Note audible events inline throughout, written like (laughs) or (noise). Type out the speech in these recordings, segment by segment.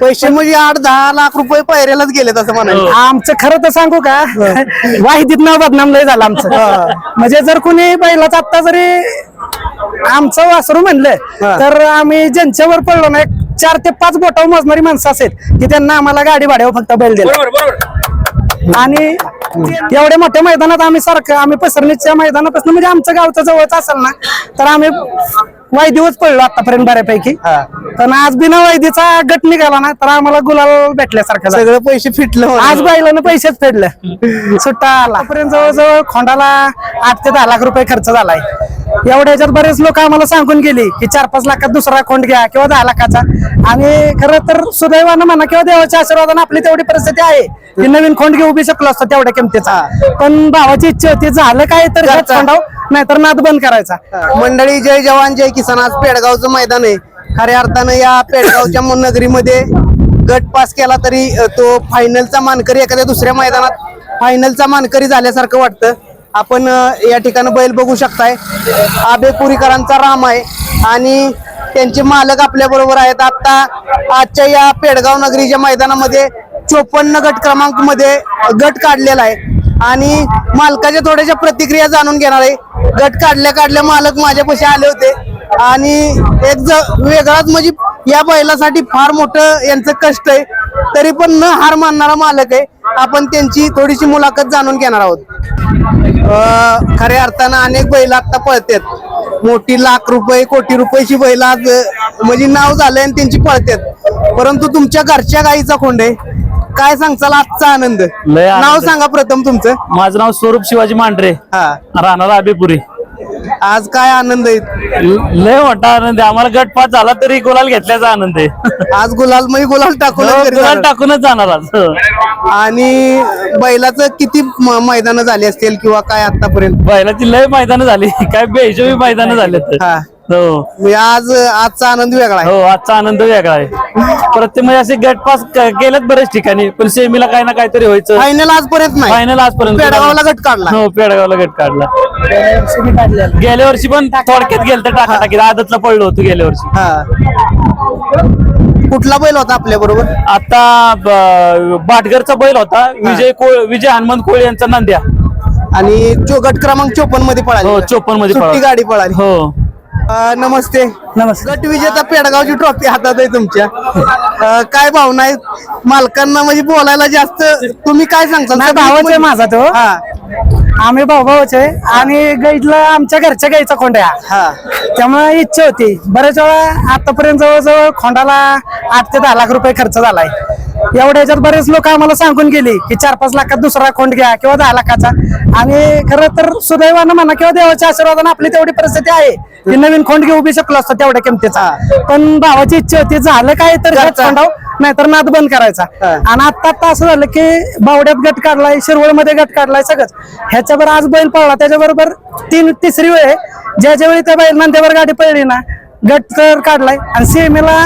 पैसे म्हणजे आठ दहा लाख रुपये पैऱ्यालाच गेले असं म्हणायचं. आमचं खरं तर सांगू का? वाहिदीत नाव बदनाम लय झालं आमचं. म्हणजे जर कुणी बैलाचं आता जरी आमचं वासरू म्हणलं हा. तर आम्ही ज्यांच्यावर पडलो ना एक चार ते पाच बोटावर मोजणारी माणसं असेल की त्यांना आम्हाला गाडी भाड्यावर फक्त बैल दिला. आणि एवढ्या मोठ्या मैदानात आम्ही सारखं आम्ही पसरणीच्या मैदानापासून म्हणजे आमचं गावचं जवळच असेल ना तर आम्ही वायदीवच पडलो आतापर्यंत बऱ्यापैकी. पण आज बिना वायदीचा गट निघाला ना तर आम्हाला गुलाल भेटल्यासारखं. सगळं पैसे फिटलं. आज बैलानं पैसेच फेडलं सुट्टा आला पर्यंत जवळजवळ खोंडाला आठ ते दहा लाख रुपये खर्च झालाय एवढ्या ह्याच्यात बरेच लोक आम्हाला सांगून गेली की चार पाच लाखात दुसरा खोंड घ्या किंवा दहा लाखाचा आणि खरं तर सुदैवानं म्हणा किंवा देवाच्या आशीर्वादानं आपली तेवढी परिस्थिती आहे की नवीन खोंड घेऊ बी शकलो असतो तेवढ्या किमतीचा पण भावाची इच्छा होती झालं काय तर. खोंडाव नाहीतर नाद बंद करायचा. मंडळी जय जवान जय किसान. आज पेडगावचं मैदान आहे. खऱ्या अर्थानं या पेडगावच्या नगरीमध्ये गट पास केला तरी तो फायनलचा मानकरी एखाद्या दुसऱ्या मैदानात फायनलचा मानकरी झाल्यासारखं वाटतं. आपण या ठिकाणी बैल बघू शकताय. आबे पुरीकरांचा राम आहे. आणि त्यांचे मालक आपल्या बरोबर आहेत. आता आजच्या या पेडगाव नगरीच्या मैदानामध्ये चोपन्न गट क्रमांकमध्ये गट काढलेला आहे. आणि मालकाच्या थोड्याशा प्रतिक्रिया जाणून घेणार आहे. गट काढल्या काढल्या मालक माझ्यापाशी आले होते. आणि एक ज वेगळाच म्हणजे या बैलासाठी फार मोठं यांचं कष्ट आहे. तरी पण न हार मानणारा मालक आहे. आपण त्यांची थोडीशी मुलाखत जाणून घेणार आहोत. अं, खऱ्या अर्थानं अनेक बैल आता पळतात. मोठी लाख रुपये कोटी रुपयाची बैल आज म्हणजे नाव झालंय आणि त्यांची पळतात. परंतु तुमच्या घरच्या गाईचा खोंड आहे. काय सांगचाल आजचा आनंद. लय आनंद. नाव सांगा प्रथम तुमचं. माझं नाव स्वरूप शिवाजी मांढरे. हा. राहणार आबेपुरी. आज काय आनंद आहे? ल- लय मोठा आनंद आहे. आम्हाला गट पास झाला तरी गुलाल घेतल्याचा आनंद आहे. आज गुलाल म्हणजे गुलाल टाकून हो, गुलाल टाकूनच जाणार आज. हो. आणि बैलाचं किती म- मैदानं झाली असतील किंवा काय आतापर्यंत? बैलाची लय मैदान झाली. (laughs) काय बेहिशोबी मैदान झाले हा. हो. म्हणजे आज आजचा आनंद वेगळा आहे. हो आजचा आनंद वेगळा आहे. प्रत्येक म्हणजे असे गट पास केलेत बरेच ठिकाणी पण सेमीला काही ना काहीतरी व्हायचं. फायनल आजपर्यंत नाही. फायनल आजपर्यंत पेडगावला गट काढला. हो पेडगावला गट काढला. गेल्या वर्षी पण थोडक्यात गेलं तर टाका टाकी आदतला पडलो होतो गेल्या वर्षी. हा. कुठला बैल होता आपल्या बरोबर? आता ब- बाटगरचा बैल होता. विजय कोळ विजय हनुमंत कोळी यांचा नंद्या. आणि चो- गट क्रमांक चोपन्नमध्ये पळाली हो, 54 मध्ये सुट्टी पळाली. गाडी पळाली. हो. नमस्ते. नमस्कार गट विजेता पेडगावची ट्रॉफी हातात आहे तुमच्या. अं, काय भावना आहेत? मालकांना म्हणजे बोलायला जास्त तुम्ही काय सांगताल? नाही भावाच आहे माझा तो. हा. आम्ही भाऊ भाऊच आहे. आणि गाईला आमच्या घरच्या गाईचा खोंड आहे हा. हा. त्यामुळे इच्छा होती. बऱ्याच वेळा आतापर्यंत जवळजवळ खोंडाला आठ ते दहा लाख रुपये खर्च झालाय. एवढ्या ह्याच्यात बरेच लोक आम्हाला सांगून गेली की चार पाच लाखात दुसरा खोंड घ्या किंवा दहा लाखाचा आणि खरं तर सुदैवानं म्हणा किंवा देवाच्या आशीर्वादानं आपली तेवढी परिस्थिती आहे की नवीन खोंड घेऊ बी शकलो असतो तेवढ्या किमतीचा पण भावाची इच्छा होती झालं काय तर. खोंडाव नाहीतर नाद बंद करायचा. आणि आता आता असं झालं की बावड्यात गट काढलाय शिरवळमध्ये गट काढलाय सगळंच ह्याच्यावर आज बैल पळला त्याच्याबरोबर तीन तिसरी वेळ आहे ज्याच्या वेळी त्या बैल नंद्यावर गाडी पळली ना गट तर काढलाय आणि सीमेला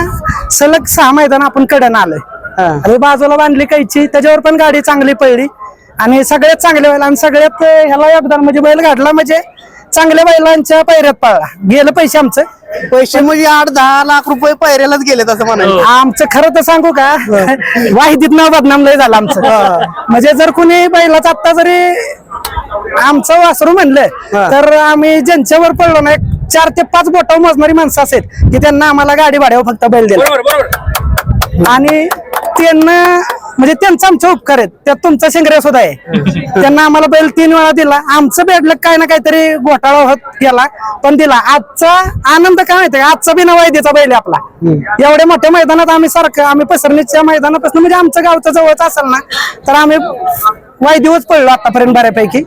सलग सहा मैदान आपण कडन आलोय. आणि बाजूला बांधली कायची त्याच्यावर पण गाडी चांगली पळली आणि सगळ्यात चांगले बैल आणि सगळ्यात ह्याला योगदान म्हणजे बैल घातला म्हणजे चांगल्या बैलांच्या पैऱ्यात पळला गेलं पैसे आमचं. पैसे म्हणजे आठ दहा लाख रुपये पैऱ्यालाच गेलेत असं म्हणायचं. आमचं खरं तर सांगू का? वाहिदीत नाव बदनाम लय झालं आमचं. म्हणजे जर कुणी बैलाचं आता जरी आमचं वासरू म्हणलं तर आम्ही ज्यांच्यावर पडलो ना एक चार ते पाच बोटावर मोजणारी माणसं असेल की त्यांना आम्हाला गाडी भाड्यावर फक्त बैल दिला. आणि त्यांना म्हणजे त्यांचा आमचा उपकार आहेत त्यात तुमचा शेंगऱ्या सुद्धा आहे. त्यांना आम्हाला बैल तीन वेळा दिला. आमचं भेटलं काय ना काहीतरी घोटाळा होत गेला पण दिला. आजचा आनंद काय माहितीये आजचा बिना वायदेचा बैल आहे आपला. एवढ्या मोठ्या मैदानात आम्ही सारखं आम्ही पसरणीच्या मैदानापासून म्हणजे आमचं गावचं जवळच असेल ना तर आम्ही वायदीवच पडलो आतापर्यंत बऱ्यापैकी.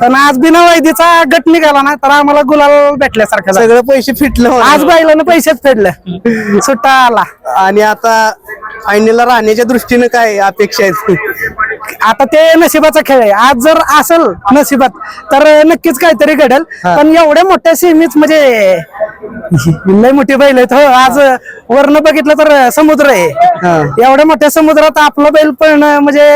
पण आज बिना वायदीचा गट निघाला ना तर आम्हाला गुलाल भेटल्यासारखं. सगळं पैसे फिटलं आज. बैलानं पैसेच फेडलं. (laughs) सुट्टा आला. आणि आता फायनलला राहण्याच्या दृष्टीने काय अपेक्षा आहेत? आता ते नशिबाचा खेळ आहे. आज जर असेल नशिबात तर नक्कीच काहीतरी घडेल. पण एवढ्या मोठ्या सीमीच म्हणजे (laughs) लय मोठी बैल आहेत हो. आज वर्ण बघितलं तर समुद्र आहे. एवढ्या मोठ्या समुद्रात आपलं बैल पळणं म्हणजे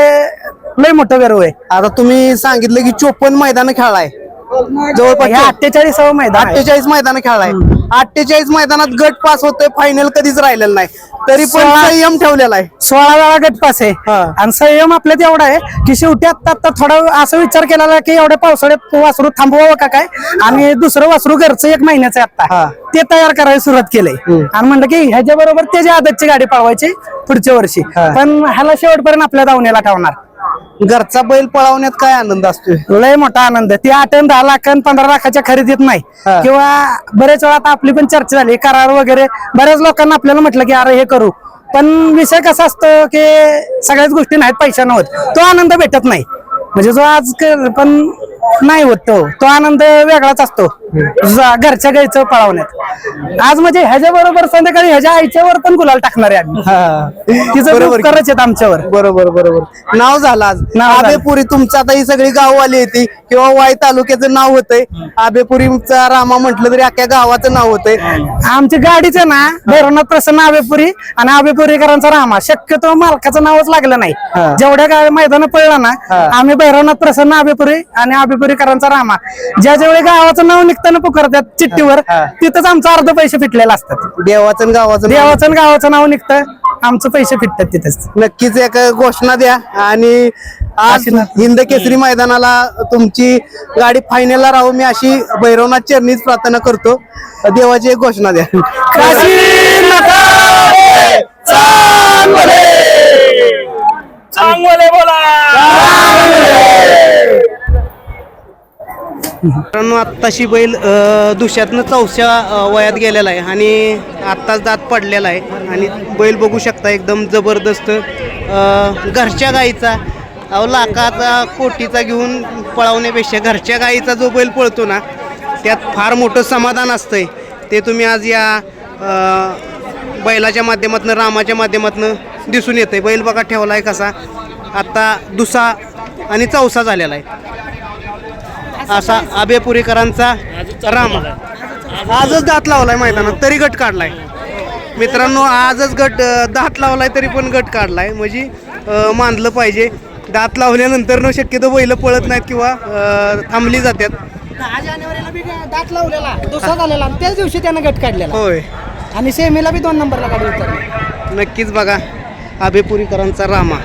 लय मोठं गर्व आहे. आता तुम्ही सांगितलं की चोपन्न मैदान खेळाय. जवळपास अठ्ठेचाळीसावं मैदान आहे. अठ्ठेचाळीस मैदान खेळलाय. अठ्ठेचाळीस मैदानात गट पास होतोय फायनल कधीच राहिलेलं नाही. तरी पण सोळा- संयम ठेवलेला आहे. सोळा वेळा गटपास आहे. हा. आणि संयम आपल्यात एवढा आहे की शेवटी आता आता थोडा असं विचार केलेला की एवढ्या पावसाळ्यात वासरू थांबवावं का काय? आणि दुसरं वासरू घरचं एक महिन्याचं आहे हा. आता ते तयार करायला सुरुवात केलंय. आणि म्हणलं की ह्याच्या बरोबर त्याची आदतची गाडी पळवायची पुढच्या वर्षी. पण ह्याला शेवटपर्यंत आपल्या दावणीला ठेवणार. घरचा बैल पळवण्यात काय आनंद असतोय? लय मोठा आनंद ती आठ दहा लाख आणि पंधरा लाखाच्या खरेदीत नाही. किंवा बरेच वेळा आता आपली पण चर्चा झाली करार वगैरे. बऱ्याच लोकांना आपल्याला म्हटलं की अरे हे करू. पण विषय कसा असतो की सगळ्याच गोष्टी नाहीत पैशानं होत तो आनंद भेटत नाही. म्हणजे जो आज पण नाही होत तो. तो आनंद वेगळाच असतो. जा- घरच्या गाईचं पळवण्यात. आज म्हणजे ह्याच्या बरोबर संध्याकाळी ह्याच्या आईच्यावर पण गुलाल टाकणार आहे आम्ही. तिचं बरोबर करच आहेत आमच्यावर. बरोबर बरोबर. नाव झालं आज. नाव झालं. आबेपुरी तुमचं आता ही सगळी गाववाली येते किंवा वाई तालुक्याचं नाव होतंय. आबेपुरीचा रामा म्हटलं तरी अख्ख्या गावाचं नाव होतंय. आमची गाडीचं ना भैरवनाथ प्रसन्न आबेपुरी आणि आबेपुरीकरांचा रामा. शक्यतो मालकाचं नावच लागलं नाही. हा. जेवढ्या गाडी मैदान पडलं ना हा. आम्ही भैरवनाथ प्रसन्न आबेपुरी आणि आबेपुरीकरांचा रामा. ज्या जेवढे गावाचं नाव निघताना पुकारतात चिठ्ठीवर. तिथंच आमचं अर्ध पैसे फिटलेले असतात. देवाचं आणि गावाचं. देवाचं आणि गावाचं नाव निघतं आमचं पैसे फिटतात तिथेच. नक्कीच एक घोषणा द्या. आणि आज हिंद केसरी मैदानाला तुमची गाडी फायनलला राहू मी अशी भैरवनाथ चरणीच प्रार्थना करतो. देवाची एक घोषणा द्या. चांगले. कारण मित्रांनो आत्ताशी बैल अ, दुष्यातनं चौथ्या वयात गेलेला आहे आणि आत्ताच दात पडलेला आहे. आणि बैल बघू शकता एकदम जबरदस्त घरच्या गाईचा. अहो लाखाचा कोटीचा घेऊन पळवण्यापेक्षा घरच्या गाईचा जो बैल पळतो ना त्यात फार मोठं समाधान असतंय. ते तुम्ही आज या बैलाच्या माध्यमातून रामाच्या माध्यमातून दिसून येतं आहे बैल बघा ठेवला आहे कसा. आत्ता दुसा आणि चौसा झालेला आहे. असा आबेपुरीकरांचा राम. आजच दात लावलाय मैदानात तरी गट काढलाय. मित्रांनो आजच गट दात लावलाय तरी पण गट काढलाय. म्हणजे मानलं पाहिजे. दात लावल्यानंतर न शक्यतो बैल पळत नाहीत किंवा थांबली जातात दहा जानेवारीला बी दात लावलेला दुसरा झालेला आणि त्याच दिवशी त्यानं गट काढलेला. होय. आणि सेमीला बी दोन नंबरला उतरली. नक्कीच बघा आबेपुरीकरांचा रामा.